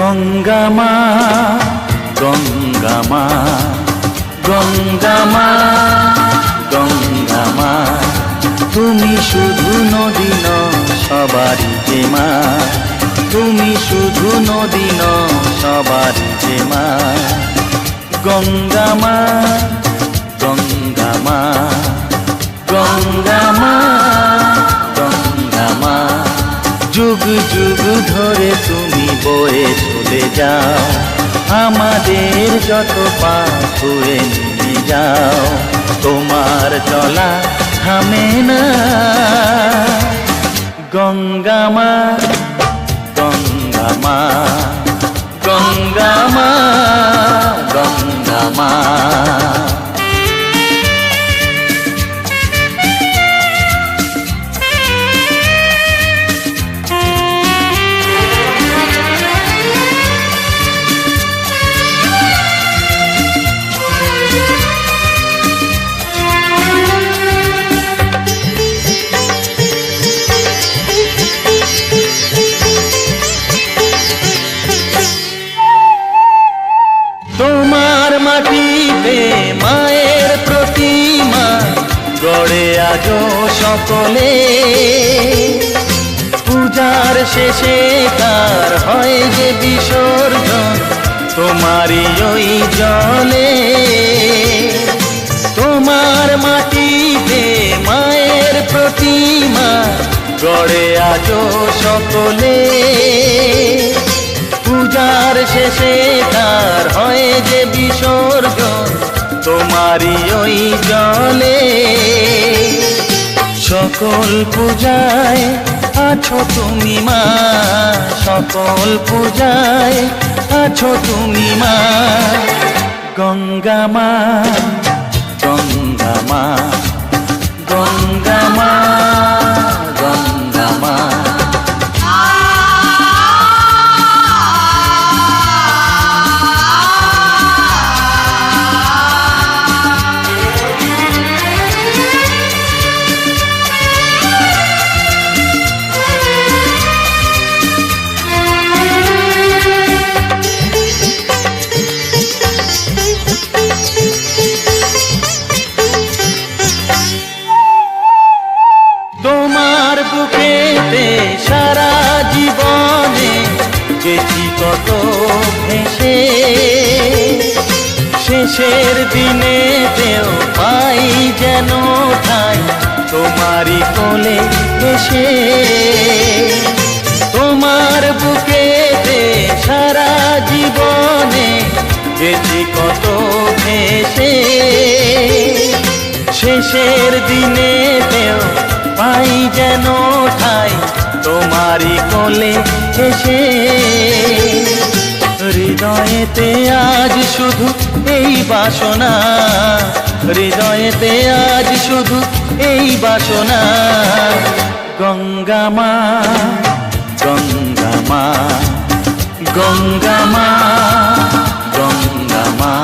গঙ্গামা গঙ্গামা গঙ্গামা গঙ্গামা। তুমি শুধু নদী ন সবারই যে মা তুমি শুধু নদী ন সবারই যে মা গঙ্গামা যুগ ধরে তুমি বয়ে চলে যাও। আমাদের যত পাপ হয়ে নিয়ে যাও। তোমার চলা থামে না। গঙ্গামা গঙ্গামা গঙ্গামা গঙ্গামা আজো সকলে পূজার শেষে তার হয় যে বিসর্জন। তোমারই ওই জলে তোমার মাটিতে মায়ের প্রতিমা, গড়ে আজো সকলে পূজার শেষে তার হয় যে বিসর্জন। তোমারই ওই জলে সকল পূজায় আছো তুমি মা, সকল পূজায় আছো তুমি মা। গঙ্গা মা গঙ্গা মা গঙ্গা মা। বুকেতে সারা জীবনে গেছি কত ভেসে। শেষের দিনে তেও পাই যেন ঠাই, তোমারই কোলে এসে তোমার বুকেতে সারা জীবনে গেছি কত ভেসে। শেষের দিনে দেও পাই যেন ঠাই, তোমারই কোলে এসে। হৃদয়েতে আজ শুধু এই বাসনা, হৃদয়েতে আজ শুধু এই বাসনা। গঙ্গামা গঙ্গামা গঙ্গামা গঙ্গামা